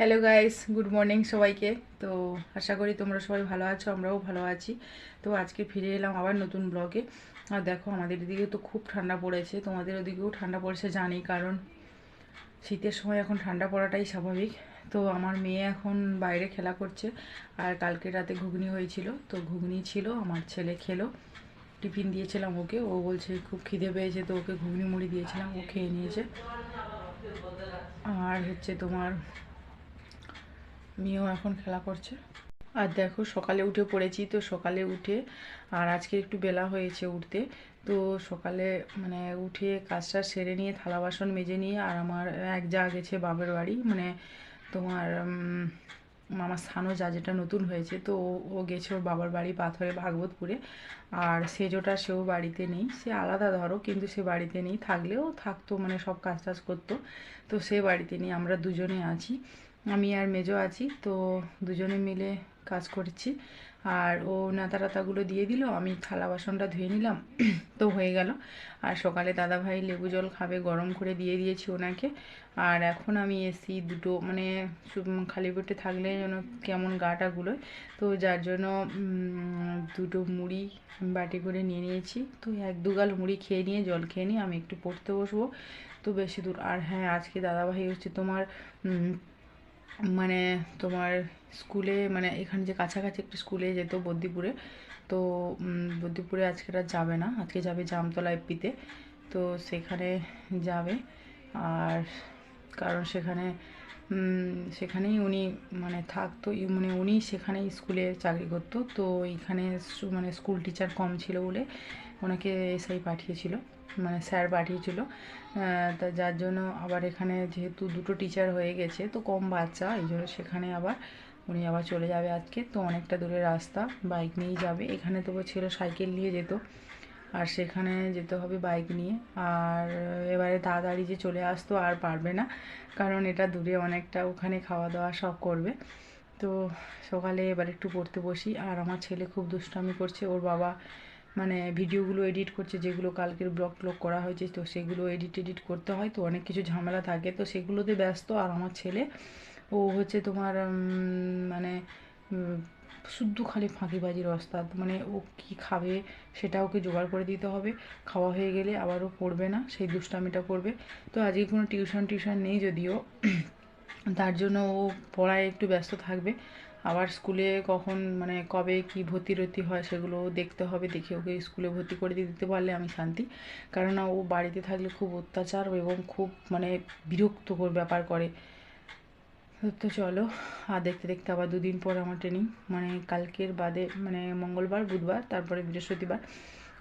Hello guys good morning সবাইকে। তো আশা করি তোমরা সবাই ভালো আছো, আমরাও ভালো আছি। তো আজকে ফিরে এলাম আবার নতুন ব্লগে আর দেখো, আমাদের এদিকে তো খুব ঠান্ডা পড়েছে। তোমাদের ওদিকেও ঠান্ডা পড়েছে, জানি, কারণ শীতের সময় এখন ঠান্ডা পড়াটাই স্বাভাবিক। তো আমার মেয়ে এখন বাইরে খেলা করছে, আর কালকে রাতে ঘুগনি হয়েছিল। তো ঘুগনি ছিল, আমার ছেলে খেলো। টিফিন দিয়েছিলাম ওকে। ও বলছে, খুব খিদে পেয়েছে, তো ওকে ঘুগনি মুড়ি দিয়েছিলাম, ও খেয়ে নিয়েছে। আর হচ্ছে তোমার মেয়েও এখন খেলা করছে। আর দেখো, সকালে উঠে পড়েছি তো সকালে উঠে, আর আজকে একটু বেলা হয়েছে উঠতে। তো সকালে মানে উঠে কাজটা সেরে নিয়ে থালা বাসন মেজে নিয়ে, আর আমার এক যা গেছে বাপের বাড়ি মানে তোমার মামার স্থানও যা যেটা নতুন হয়েছে, তো ও- ও গেছে ওর বাবার বাড়ি পাথরে ভাগবতপুরে। আর সেজোটা সেও বাড়িতে নেই। সে আলাদা ধরো, কিন্তু সে বাড়িতে নেই। থাকলেও থাকতো মানে সব কাজ টাজ করতো। তো সে বাড়িতে নেই, আমরা দুজনে আছি। আমি আর মেজো আছি, তো দুজনে মিলে কাজ করছি। আর ও নাতা টাতাগুলো দিয়ে দিল, আমি থালা বাসনটা ধুয়ে নিলাম, তো হয়ে গেল। আর সকালে দাদা ভাই লেবু জল খাবে, গরম করে দিয়ে দিয়েছি ওনাকে। আর এখন আমি এসি দুটো মানে খালি পেটে থাকলে যেন কেমন গাটা গুলোয়। তো যার জন্য দুটো মুড়ি বাটি করে নিয়ে নিয়েছি। তো এক দুগাল মুড়ি খেয়ে নিয়ে, জল খেয়ে নিয়ে আমি একটু পড়তে বসবো। তো বেশি দূর, আর হ্যাঁ আজকে দাদাভাই হচ্ছে তোমার মানে তোমার স্কুলে মানে এখানে যে কাছাকাছি একটা স্কুলে যেত বদ্দিপুরে তো বদ্দিপুরে আজকে আর যাবে না। আজকে যাবে জামতলা এপিতে তো সেখানে যাবে। আর কারণ সেখানে সেখানেই উনি মানে থাকতো মানে উনি সেখানেই স্কুলে চাকরি করতো। তো এইখানে সু- মানে স্কুল টিচার কম ছিল বলে ওনাকে এসআই পাঠিয়েছিল। মানে স্যার পাঠিয়েছিল তা যার জন্য আবার এখানে যেহেতু দুটো টিচার হয়ে গেছে, তো কম বাচ্চা, এই জন্য সেখানে আবার উনি আবার চলে যাবে আজকে। তো অনেকটা দূরে রাস্তা বাইক নিয়েই যাবে। এখানে তবু ছিল সাইকেল নিয়ে যেত, আর সেখানে যেতে হবে বাইক নিয়ে। আর এবারে তাড়াতাড়ি যে চলে আসতো আর পারবে না, কারণ এটা দূরে অনেকটা ওখানে খাওয়া দাওয়া সব করবে। তো সকালে এবার একটু পড়তে বসি, আর আমার ছেলে খুব দুষ্টামি করছে, ওর বাবা মানে ভিডিওগুলো এডিট করছে, যেগুলো কালকের ব্লগ ট্লগ করা হয়েছে, তো সেগুলো এডিট এডিট করতে হয়, তো অনেক কিছু ঝামেলা থাকে। তো সেগুলোতে ব্যস্ত, আর আমার ছেলে, ও হচ্ছে তোমার মানে শুদ্ধ খালি ফাঁকিবাজির ওস্তাদ মানে ও কি খাবে সেটা ওকে জোগাড় করে দিতে হবে। খাওয়া হয়ে গেলে আবারও পড়বে না, সেই দুষ্টামিটা করবে। তো আজকে কোনো টিউশন টিউশন নেই যদিও। তার জন্য ও পড়ায় একটু ব্যস্ত থাকবে। আবার স্কুলে কখন মানে কবে কি ভর্তি রতি হয় সেগুলো দেখতে হবে, দেখে ওকে স্কুলে ভর্তি করে দিয়ে দিতে পারলে আমি শান্তি। কারণ ও বাড়িতে থাকলে খুব অত্যাচার এবং খুব মানে বিরক্তকর ব্যাপার করে। তো চলো, আর দেখতে দেখতে আবার দুদিন পর আমার ট্রেনিং মানে কালকের বাদে মানে মঙ্গলবার, বুধবার, তারপরে বৃহস্পতিবার।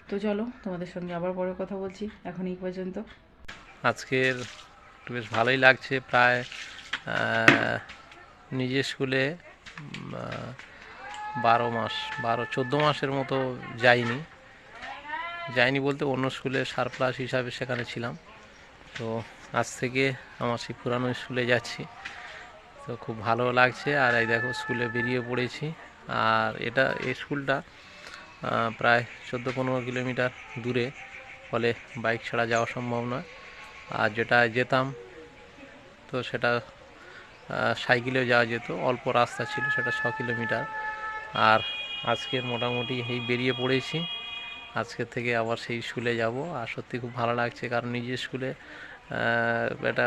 তো চলো, তোমাদের সঙ্গে আবার পরে কথা বলছি, এখন এই পর্যন্ত। আজকের বেশ ভালোই লাগছে, প্রায় নিজের স্কুলে বারো মাস, বারো, চোদ্দ মাসের মতো যাইনি। যাইনি বলতে অন্য স্কুলে সারপ্লাস হিসাবে সেখানে ছিলাম। তো আজ থেকে আমার সেই পুরানো স্কুলে যাচ্ছি। তো খুব ভালো লাগছে। আর এই দেখো, স্কুলে বেরিয়ে পড়েছি। আর এটা, এই স্কুলটা প্রায় চোদ্দ, পনেরো কিলোমিটার দূরে। ফলে বাইক ছাড়া যাওয়া সম্ভব নয়। আর যেটা যেতাম, তো সেটা সাইকেলেও যাওয়া যেত, অল্প রাস্তা ছিল সেটা ছ কিলোমিটার। আর আজকের মোটামুটি এই বেরিয়ে পড়েছি আজকের থেকে আবার সেই স্কুলে যাব। আর সত্যি খুব ভালো লাগছে, কারণ নিজের স্কুলে এটা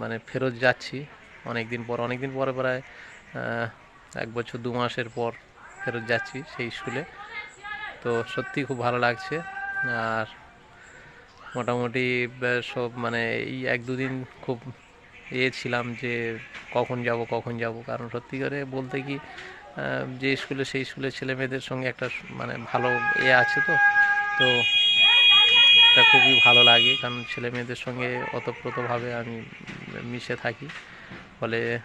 মানে ফেরত যাচ্ছি অনেক দিন পর। অনেক দিন পরে প্রায় এক বছর, দু মাসের পর ফেরত যাচ্ছি সেই স্কুলে। তো সত্যি খুব ভালো লাগছে। আর মোটামুটি সব মানে এই এক দুদিন খুব এ ছিলাম যে কখন যাব কখন যাব। কারণ সত্যি করে বলতে কি যে স্কুলে সেই স্কুলের ছেলে মেয়েদের সঙ্গে একটা মানে ভালো এ আছে তো। তো এটা খুবই ভালো লাগে, কারণ ছেলে মেয়েদের সঙ্গে ওতপ্রোতভাবে আমি মিশে থাকি। ফলে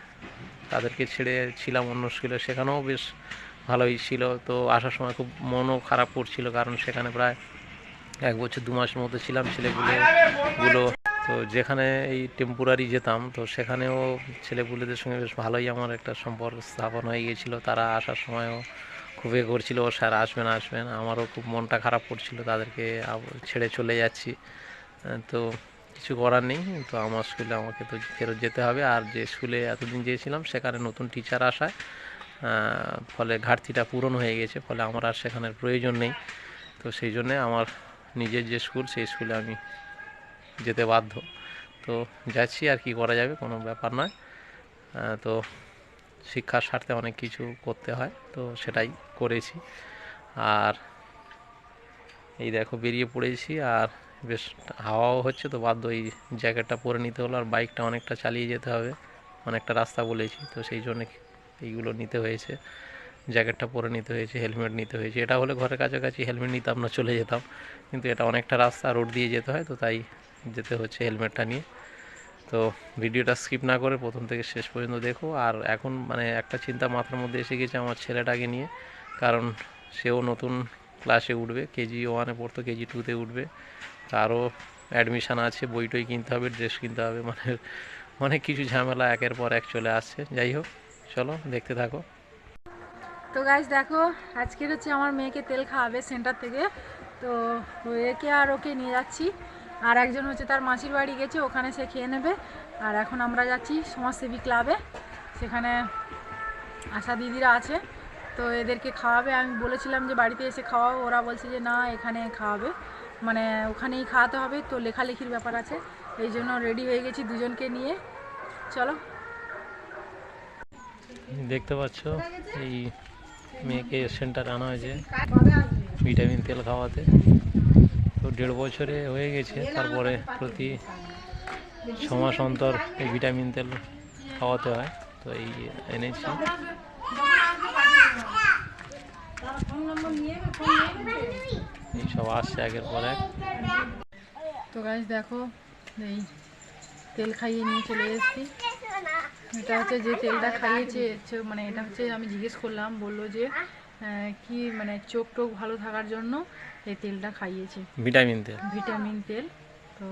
তাদেরকে ছেড়ে ছিলাম অন্য স্কুলে, সেখানেও বেশ ভালোই ছিল। তো আসার সময় খুব মনও খারাপ করছিল, কারণ সেখানে প্রায় এক বছর দু মাসের মতো ছিলাম ছেলেগুলো। গুলো তো যেখানে এই টেম্পোরারি যেতাম, তো সেখানেও ছেলেপুলেদের সঙ্গে বেশ ভালোই আমার একটা সম্পর্ক স্থাপন হয়ে গিয়েছিল। তারা আসার সময়ও খুব এ করছিল, ও স্যার আসবেন আসবেন। আমারও খুব মনটা খারাপ করছিল, তাদেরকে ছেড়ে চলে যাচ্ছি। তো কিছু করার নেই, তো আমার স্কুলে আমাকে তো ফেরত যেতে হবে। আর যে স্কুলে এতদিন গিয়েছিলাম, সেখানে নতুন টিচার আসায় ফলে ঘাটতিটা পূরণ হয়ে গেছে, ফলে আমার আর সেখানের প্রয়োজন নেই। তো সেই জন্যে আমার নিজের যে স্কুল, সেই স্কুলে আমি যেতে বাধ্য। তো যাচ্ছি আর কি করা যাবে, কোনো ব্যাপার নয়। তো শিক্ষার স্বার্থে অনেক কিছু করতে হয়, তো সেটাই করেছি। আর এই দেখো বেরিয়ে পড়েছি আর বেশ হাওয়াও হচ্ছে, তো বাধ্য এই জ্যাকেটটা পরে নিতে হলো আর বাইকটা অনেকটা চালিয়ে যেতে হবে, অনেকটা রাস্তা বলেছি, তো সেই জন্য এইগুলো নিতে হয়েছে। জ্যাকেটটা পরে নিতে হয়েছে, হেলমেট নিতে হয়েছে। এটা হলে ঘরের কাছাকাছি হেলমেট নিতাম না, চলে যেতাম। কিন্তু এটা অনেকটা রাস্তা, রোড দিয়ে যেতে হয়, তো তাই যেতে হচ্ছে হেলমেটটা নিয়ে। তো ভিডিওটা স্কিপ না করে প্রথম থেকে শেষ পর্যন্ত দেখো। আর এখন মানে একটা চিন্তা মাথার মধ্যে এসে গেছে আমার ছেলেটাকে নিয়ে। কারণ সেও নতুন ক্লাসে উঠবে, কেজি ওয়ানে পড়তো, কেজি টুতে উঠবে। তারও অ্যাডমিশান আছে, বই টই কিনতে হবে ড্রেস কিনতে হবে মানে অনেক কিছু ঝামেলা একের পর এক চলে আসছে। যাই হোক, চলো দেখতে থাকো। তো গাইজ দেখো, আজকের হচ্ছে আমার মেয়েকে তেল খাওয়াবে সেন্টার থেকে। তো একে আর ওকে নিয়ে যাচ্ছি। আর একজন হচ্ছে তার মাসির বাড়ি গেছে, ওখানে সে খেয়ে নেবে। আর এখন আমরা যাচ্ছি সমাজসেবী ক্লাবে। সেখানে আশা দিদিরা আছে, তো এদেরকে খাওয়াবে। আমি বলেছিলাম যে বাড়িতে এসে খাওয়াবো ওরা বলছে যে না, এখানে খাওয়াবে। মানে ওখানেই খাওয়াতে হবে, তো লেখালেখির ব্যাপার আছে। এই জন্য রেডি হয়ে গেছি দুজনকে নিয়ে। চলো। দেখতে পাচ্ছ, এই মেয়েকে সেন্টারে আনা হয়েছে। ভিটামিন তেল খাওয়াতে। দেড় বছরে হয়ে গেছে, তারপরে প্রতি ছ মাস অন্তর এই ভিটামিন তেল খাওয়াতে হয়, তো এই এনেছি। এই সব আসছে একের পর এক। তো গাছ দেখো, এই তেল খাইয়ে নিয়ে চলে এসেছি। এটা হচ্ছে যে তেলটা খাইয়েছে মানে এটা হচ্ছে আমি জিজ্ঞেস করলাম, বলল যে কি মানে চোখ টোক ভালো থাকার জন্য এই তেলটা খাইয়েছে। ভিটামিন তেল। ভিটামিন তেল। তো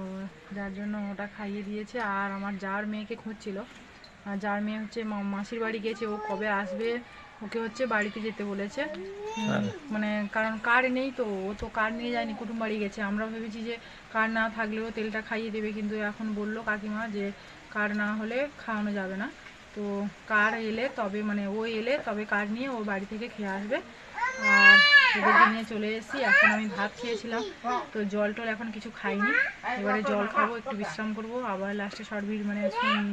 যার জন্য ওটা খাইয়ে দিয়েছে। আর আমার যার মেয়েকে খুঁজছিল আর যার মেয়ে হচ্ছে মাসির বাড়ি গেছে ও কবে আসবে ওকে হচ্ছে বাড়িতে যেতে বলেছে। হ্যাঁ। মানে কারণ কার নেই তো ও তো কার নিয়ে যায়নি কুটুম বাড়ি গেছে। আমরা ভেবেছি যে কার না থাকলেও তেলটা খাইয়ে দেবে কিন্তু এখন বলল কাকিমা যে কার না হলে খাওয়ানো যাবে না। তো কার এলে তবে মানে ও এলে তবে কার নিয়ে ও বাড়ি থেকে খেয়ে আসবে। আর এদেরকে নিয়ে চলে এসেছি, এখন আমি ভাত খেয়েছিলাম, তো জল টল এখন কিছু খাইনি। এবারে জল খাব, একটু বিশ্রাম করব, আবার লাস্টে শর্ট ভিডিও মানে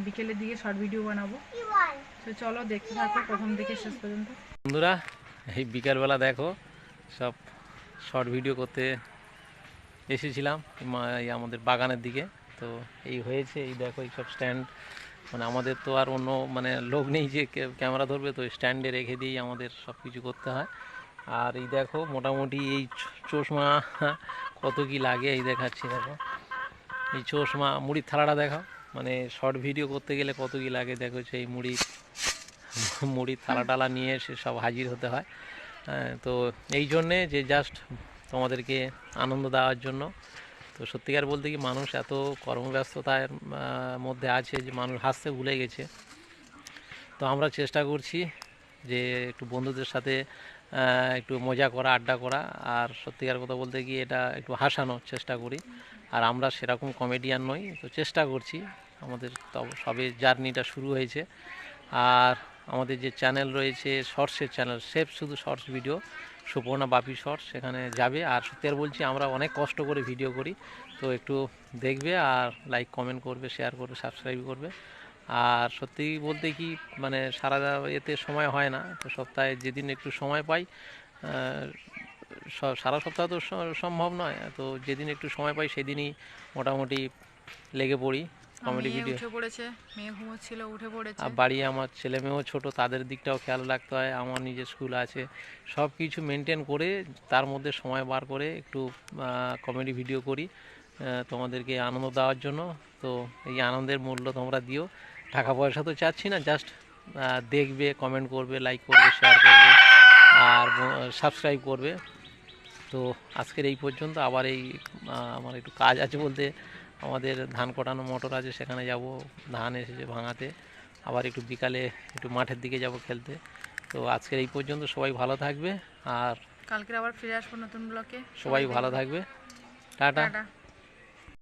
বিকেলের দিকে শর্ট ভিডিও বানাবো। তো চলো দেখতে থাকো, প্রথম থেকে শেষ পর্যন্ত। বন্ধুরা, এই বিকালবেলা দেখো, সব শর্ট ভিডিও করতে এসেছিলাম আমাদের বাগানের দিকে। তো এই হয়েছে, এই দেখো, এই সব স্ট্যান্ড মানে আমাদের তো আর অন্য মানে লোক নেই যে ক্যামেরা ধরবে তো স্ট্যান্ডে রেখে দিয়েই আমাদের সব কিছু করতে হয়। আর এই দেখো মোটামুটি এই চশমা কত কি লাগে এই দেখাচ্ছি দেখো। এই চশমা মুড়ির থালাটা দেখাও। মানে শর্ট ভিডিও করতে গেলে কত কি লাগে দেখো সেই মুড়ি মুড়ির থালা টালা নিয়ে এসে সব হাজির হতে হয়। হ্যাঁ, তো এই জন্যে যে জাস্ট তোমাদেরকে আনন্দ দেওয়ার জন্য তো সত্যিকার বলতে কি মানুষ এত কর্মব্যস্ততার মধ্যে আছে যে মানুষ হাসতে ভুলে গেছে। তো আমরা চেষ্টা করছি যে একটু বন্ধুদের সাথে একটু মজা করা, আড্ডা করা, আর সত্যিকার কথা বলতে গিয়ে এটা একটু হাসানোর চেষ্টা করি। আর আমরা সেরকম কমেডিয়ান নই, তো চেষ্টা করছি। আমাদের তবে সবে জার্নিটা শুরু হয়েছে। আর আমাদের যে চ্যানেল রয়েছে শর্টসের চ্যানেল সেফ শুধু shorts video Suparna Bapi shorts সেখানে যাবে। আর সত্যি আর বলছি, আমরা অনেক কষ্ট করে ভিডিও করি। তো একটু দেখবে আর লাইক কমেন্ট করবে শেয়ার করবে সাবস্ক্রাইব করবে। আর সত্যি বলতে কি মানে সারা এতে সময় হয় না। তো সপ্তাহে যেদিন একটু সময় পাই সারা সপ্তাহ তো সম্ভব নয়। তো যেদিন একটু সময় পাই, সেদিনই মোটামুটি লেগে পড়ি। কমেডি ভিডিও উঠে পড়েছে মেয়ে ঘুমোচ্ছিল উঠে পড়েছে। আর বাড়ি আমার ছেলে মেয়েও ছোটো তাদের দিকটাও খেয়াল রাখতে হয় আমার নিজের স্কুল আছে। সব কিছু মেনটেন করে তার মধ্যে সময় বার করে একটু কমেডি ভিডিও করি তোমাদেরকে আনন্দ দেওয়ার জন্য। তো এই আনন্দের মূল্য তোমরা দিও। টাকা পয়সা তো চাচ্ছি না জাস্ট দেখবে কমেন্ট করবে লাইক করবে শেয়ার করবে আর সাবস্ক্রাইব করবে। তো আজকের এই পর্যন্ত আবার এই আমার একটু কাজ আছে বলতে আমাদের ধান কটানো মোটর আছে সেখানে যাব। ধান এসেছে ভাঙাতে। আবার একটু বিকালে একটু মাঠের দিকে যাব খেলতে। তো আজকের এই পর্যন্ত সবাই ভালো থাকবে আর কালকে আবার ফিরে আসব নতুন ব্লকে। সবাই ভালো থাকবে। টাটা।